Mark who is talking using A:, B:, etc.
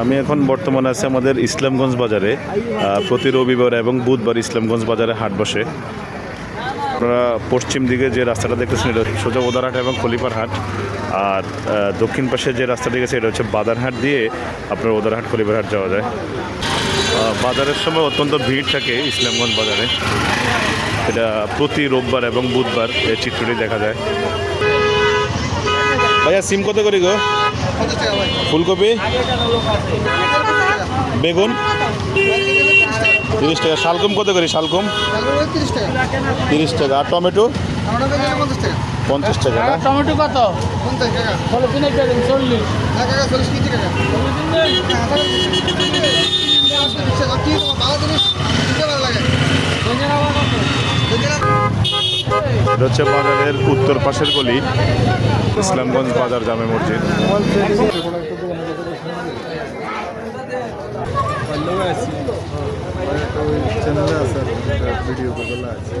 A: আমি এখন বর্তমানে আছি আমাদের ইসলামগঞ্জ বাজারে প্রতি রবিবার এবং বুধবার ইসলামগঞ্জ বাজারে হাট বসে। আপনারা পশ্চিম দিকে যে রাস্তাটা দেখতেছেন, এটা সোজা ওদারহাট এবং খলিপার হাট। আর দক্ষিণ পাশে যে রাস্তাটি গেছে এটা হচ্ছে বাদারহাট দিয়ে আপনার ওদারহাট খলিপার হাট যাওয়া যায়। বাজারের সময় অত্যন্ত ভিড় থাকে ইসলামগঞ্জ বাজারে। এটা প্রতি রোববার এবং বুধবার এই চিত্রটি দেখা যায়। ভাইয়া সিম কত করে গো? ফুলকপি? বেগুন? তিরিশ টাকা। শালকুম কত করি? শালকুম?
B: তিরিশ টাকা।
A: আর টমেটো?
B: পঞ্চাশ টাকা
A: পঞ্চাশ
C: টমেটো কত চল্লিশ।
A: এটা হচ্ছে বাজারের উত্তর পাশের গলি ইসলামগঞ্জ বাজার জামে মসজিদ।
D: চ্যানেলে আছে ভিডিও আছে।